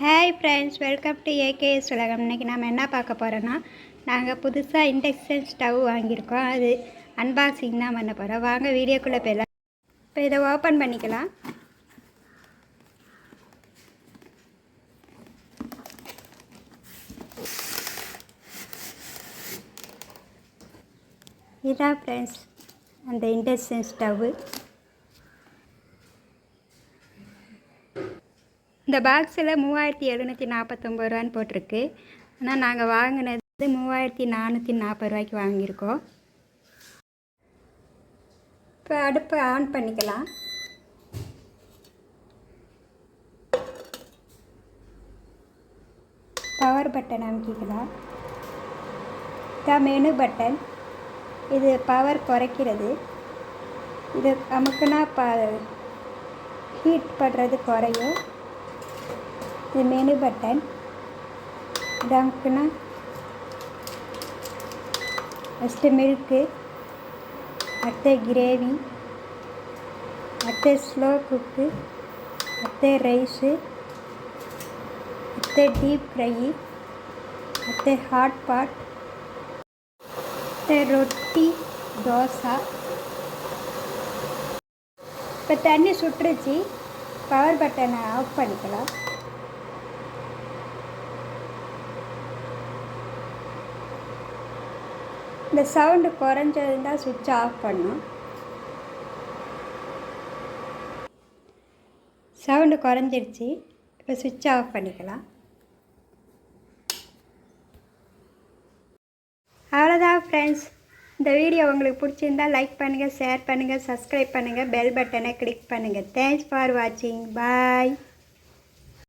Hi friends welcome to AKS உலகம். இன்றைக்கி நம்ம என்ன பார்க்க போகிறோன்னா நாங்கள் புதுசாக இண்டக்ஷன் ஸ்டவ் வாங்கியிருக்கோம். அது அன்பாக்சிங் தான் பண்ண போகிறோம் வாங்க வீடியோக்குள்ளே போயிடலாம். இப்போ இதை ஓப்பன் பண்ணிக்கலாம். இதான் ஃப்ரெண்ட்ஸ் அந்த இண்டக்ஷன் ஸ்டவ்வு இந்த பாக்ஸில் மூவாயிரத்தி எழுநூற்றி நாற்பத்தொம்பது ரூபான்னு போட்டிருக்கு. ஆனால் நாங்கள் வாங்கினது மூவாயிரத்தி நானூற்றி நாற்பது ரூபாய்க்கு வாங்கியிருக்கோம். இப்போ அடுப்பை ஆன் பண்ணிக்கலாம். பவர் பட்டன் அமைக்கிக்கலாம். இதான் மெனு பட்டன் இது பவர் குறைக்கிறது. இது நமக்குன்னா ப ஹீட் பண்ணுறது குறையும். இது மெனு பட்டன் இது ஃபஸ்ட்டு மில்க்கு அடுத்த கிரேவி அடுத்த ஸ்லோ குக்கு அடுத்த ரைஸு அடுத்த டீப் ஃப்ரை அடுத்த ஹாட் பாட் அடுத்த ரொட்டி தோசை இப்போ தண்ணி சுட்டுருச்சு. பவர் பட்டனை ஆஃப் பண்ணிக்கலாம். இந்த சவுண்டு குறைஞ்சிருந்தால் சுவிட்ச் ஆஃப் பண்ணும் சவுண்டு குறைஞ்சிருச்சு இப்போ சுவிட்ச் ஆஃப் பண்ணிக்கலாம். அவ்வளோதான் ஃப்ரெண்ட்ஸ் இந்த வீடியோ உங்களுக்கு பிடிச்சிருந்தா லைக் பண்ணுங்கள் ஷேர் பண்ணுங்கள் சப்ஸ்கிரைப் பண்ணுங்கள் பெல் பட்டனை கிளிக் பண்ணுங்கள் தேங்க்ஸ் ஃபார் வாட்சிங் பாய்